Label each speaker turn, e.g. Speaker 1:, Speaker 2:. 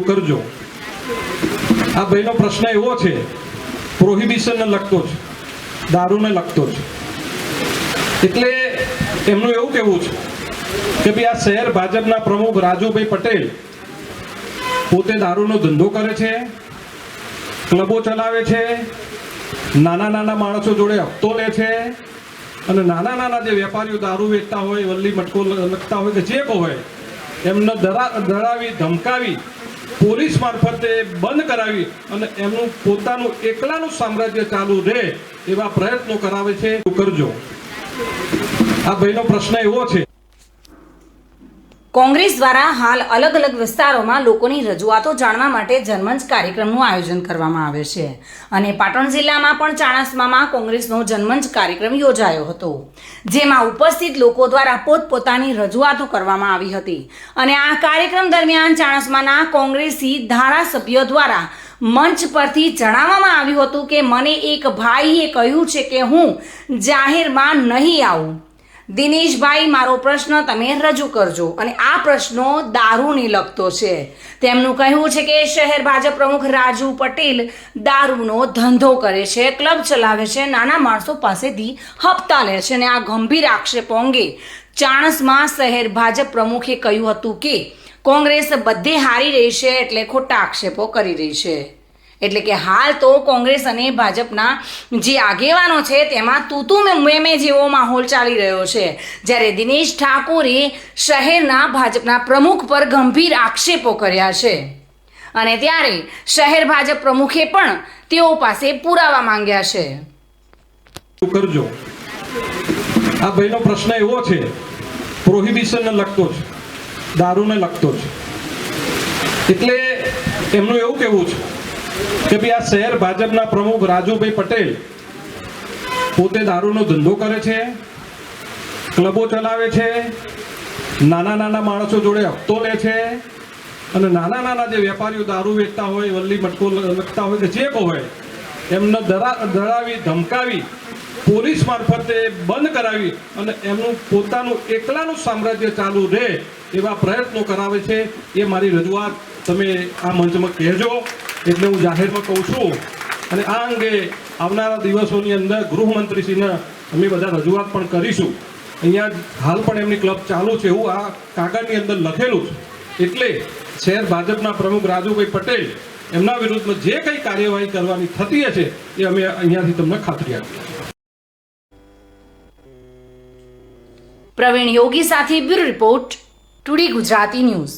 Speaker 1: કરજો. આ ભાઈનો પ્રશ્ન એવો છે પ્રોહિબિશનને લગતો છે દારૂને લગતો છે એટલે એમનું એવું કહેવું છે કે ભાઈ આ શહેર ભાજપના પ્રમુખ રાજુભાઈ પટેલ પોતે દારૂનો ધંધો કરે છે, ક્લબો ચલાવે છે, નાના નાના માણસો જોડે હપ્તો લે છે, અને નાના નાના જે વેપારીઓ દારૂ વેચતા હોય, વલ્લી મટકો લખતા હોય કે જે હોય, એમને દરા ડરાવી ધમકાવી પોલીસ મારફતે બંધ કરાવી અને એમનું પોતાનું એકલાનું સામ્રાજ્ય ચાલુ રહે એવા પ્રયત્નો કરાવે છે. કરજો? આ ભાઈનો પ્રશ્ન એવો છે.
Speaker 2: કોંગ્રેસ દ્વારા હાલ અલગ અલગ વિસ્તારોમાં લોકોની રજૂઆતો જાણવા માટે જનમંચ કાર્યક્રમનું આયોજન કરવામાં આવે છે. અને પાટણ જિલ્લામાં પણ ચાણસ્મામાં કોંગ્રેસનો જનમંચ કાર્યક્રમ યોજાયો હતો. જેમાં ઉપસ્થિત લોકો દ્વારા પોતપોતાની રજૂઆતો કરવામાં આવી હતી. અને આ કાર્યક્રમ દરમિયાન ચાણસ્માના કોંગ્રેસી ધારાસભ્યો દ્વારા મંચ પરથી જણાવવામાં આવ્યું હતું કે, મને એક ભાઈએ કહ્યું છે કે હું જાહેરમાં નહીં આવું. દિનેશભાઈ, મારો પ્રશ્ન તમે રજૂ કરજો. અને આ પ્રશ્નો દારૂને લગતો છે. તેમનું કહેવું છે કે શહેર ભાજપ પ્રમુખ રાજુ પટેલ દારૂનો ધંધો કરે છે, ક્લબ ચલાવે છે, નાના માણસો પાસેથી હપ્તા લે છે અને આ ગંભીર આક્ષેપો અંગે ચાણસમાં શહેર ભાજપ પ્રમુખે કહ્યું હતું કે કોંગ્રેસ બધે હારી રહી છે એટલે ખોટા આક્ષેપો કરી રહી છે. એટલે કે હાલ તો કોંગ્રેસ અને ભાજપના જે આગેવાનો છે, તેમાં તૂતુ મેમે જેવો માહોલ ચાલી રહ્યો છે. જ્યારે દિનેશ ઠાકોરે શહેરના ભાજપના પ્રમુખ પર ગંભીર આક્ષેપો કર્યા છે. અને ત્યારે શહેર ભાજપ પ્રમુખે પણ તેઓ પાસે પુરાવા માંગ્યા છે.
Speaker 1: કરજો. આ ભાઈનો પ્રશ્ન એવો છે પ્રોહિબિશનને લગતો છે દારૂને લગતો છે એટલે એમનું એવું કહેવું છે કે ભાઈ આ શહેર ભાજપના પ્રમુખ રાજુભાઈ પટેલ પોતે દારૂનો ધંધો કરે છે, ક્લબો ચલાવે છે, નાના નાના માણસો જોડે હપ્તો લે છે અને નાના નાના જે વેપારીઓ દારૂ વેચતા હોય, વલ્લી મટકો લખતા હોય કે જે હોય, એમને ડરાવી ધમકાવી, પોલીસ મારફતે બંધ કરાવી અને એમનું પોતાનું એકલાનું સામ્રાજ્ય ચાલુ રહે એવા પ્રયત્નો કરાવે છે, એ મારી રજૂઆત. તમે આ મંચમાં કહેજો. એટલે હું જાહેરમાં કહું છું, અને આ અંગે આવનારા દિવસોની અંદર ગૃહમંત્રીશ્રીને અમે બધા રજૂઆત પણ કરીશું. અહીંયા હાલ પણ એમની ક્લબ ચાલુ છે એવું આ કાગળની અંદર લખેલું છે. એટલે શહેર ભાજપના પ્રમુખ રાજુભાઈ પટેલ એમના વિરુદ્ધમાં જે કંઈ કાર્યવાહી કરવાની થતી હશે એ અમે અહીંયાથી તમને ખાતરી આપીએ
Speaker 2: પ્રવીણ યોગી સાથે bureau report today Gujarati news.